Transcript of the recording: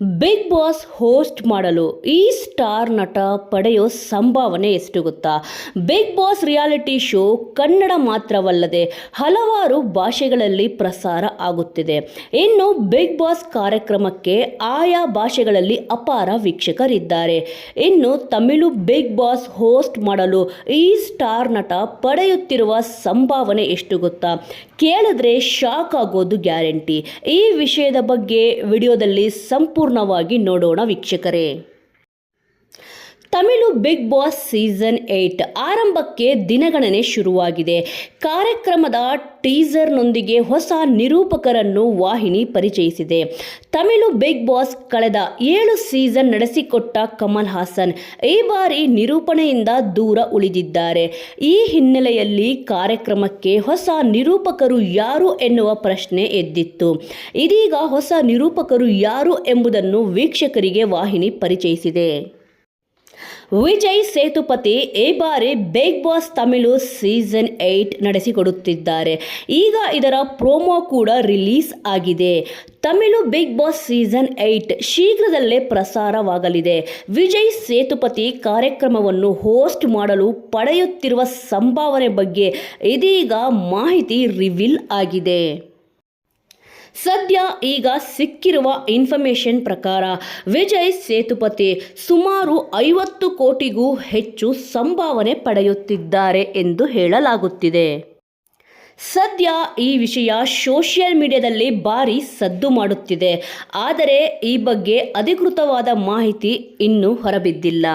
Big boss host ಮಾಡಲು ಈ star ನಟ ಪಡೆಯೋ ಸಂಭಾವನೆ ಎಷ್ಟು ಗೊತ್ತಾ? Bigg Boss reality show Kannada ಮಾತ್ರವಲ್ಲದೆ ಹಲವಾರು ಭಾಷೆಗಳಲ್ಲಿ ಪ್ರಸಾರ ಆಗುತ್ತಿದೆ. ಇನ್ನು ಬಿಗ್ ಬಾಸ್ ಕಾರ್ಯಕ್ರಮಕ್ಕೆ ಆಯಾ ಭಾಷೆಗಳಲ್ಲಿ ಅಪಾರ ವೀಕ್ಷಕರಿದ್ದಾರೆ. ಇನ್ನು ತಮಿಳು ಬಿಗ್ ಬಾಸ್ ಹೋಸ್ಟ್ ಮಾಡಲು ಈ ಸ್ಟಾರ್ ನಟ ಪಡೆಯುತ್ತಿರುವ ಸಂಭಾವನೆ ಎಷ್ಟು ಗೊತ್ತಾ? ಕೇಳಿದ್ರೆ ಶಾಕ್ ಆಗೋದು ಗ್ಯಾರಂಟಿ. ಈ ವಿಷಯದ ಬಗ್ಗೆ ವಿಡಿಯೋದಲ್ಲಿ ಸಂಪೂರ್ಣವಾಗಿ ನೋಡೋಣ ವೀಕ್ಷಕರೇ. Tamil Bigg Boss season eight ಆರಂಭಕ್ಕೆ ದಿನಗಣನೆ ಶುರುವಾಗಿದೆ. ಕಾರ್ಯಕ್ರಮದ ಟೀಸರ್ನೊಂದಿಗೆ ಹೊಸ ನಿರೂಪಕರನ್ನು ವಾಹಿನಿ ಪರಿಚಯಿಸಿದೆ. ತಮಿಳು ಬಿಗ್ ಬಾಸ್ ಕಳೆದ ಏಳು ಸೀಸನ್ ನಡೆಸಿಕೊಟ್ಟ ಕಮಲ್ ಹಾಸನ್ ಈ ಬಾರಿ ನಿರೂಪಣೆಯಿಂದ ದೂರ ಉಳಿದಿದ್ದಾರೆ. ಈ ಹಿನ್ನೆಲೆಯಲ್ಲಿ ಕಾರ್ಯಕ್ರಮಕ್ಕೆ ಹೊಸ ನಿರೂಪಕರು ಯಾರು ಎನ್ನುವ ಪ್ರಶ್ನೆ ಎದ್ದಿತ್ತು. ಇದೀಗ ಹೊಸ ನಿರೂಪಕರು ಯಾರು ಎಂಬುದನ್ನು ವೀಕ್ಷಕರಿಗೆ ವಾಹಿನಿ ಪರಿಚಯಿಸಿದೆ. ವಿಜಯ್ ಸೇತುಪತಿ ಈ ಬಾರಿ Bigg Boss Tamil season eight ನಡೆಸಿಕೊಡುತ್ತಿದ್ದಾರೆ. ಈಗ ಇದರ ಪ್ರೋಮೋ ಕೂಡ ರಿಲೀಸ್ ಆಗಿದೆ. Tamil Bigg Boss season eight ಶೀಘ್ರದಲ್ಲೇ ಪ್ರಸಾರವಾಗಲಿದೆ. ವಿಜಯ್ ಸೇತುಪತಿ ಕಾರ್ಯಕ್ರಮವನ್ನು ಹೋಸ್ಟ್ ಮಾಡಲು ಪಡೆಯುತ್ತಿರುವ ಸಂಭಾವನೆ ಬಗ್ಗೆ ಇದೀಗ ಮಾಹಿತಿ ರಿವೀಲ್ ಆಗಿದೆ. ಸದ್ಯ ಈಗ ಸಿಕ್ಕಿರುವ ಇನ್ಫಾರ್ಮೇಷನ್ ಪ್ರಕಾರ ವಿಜಯ್ ಸೇತುಪತಿ ಸುಮಾರು ಐವತ್ತು ಕೋಟಿಗೂ ಹೆಚ್ಚು ಸಂಭಾವನೆ ಪಡೆಯುತ್ತಿದ್ದಾರೆ ಎಂದು ಹೇಳಲಾಗುತ್ತಿದೆ. ಸದ್ಯ ಈ ವಿಷಯ ಸೋಷಿಯಲ್ ಮೀಡಿಯಾದಲ್ಲಿ ಭಾರಿ ಸದ್ದು ಮಾಡುತ್ತಿದೆ. ಆದರೆ ಈ ಬಗ್ಗೆ ಅಧಿಕೃತವಾದ ಮಾಹಿತಿ ಇನ್ನೂ ಹೊರಬಿದ್ದಿಲ್ಲ.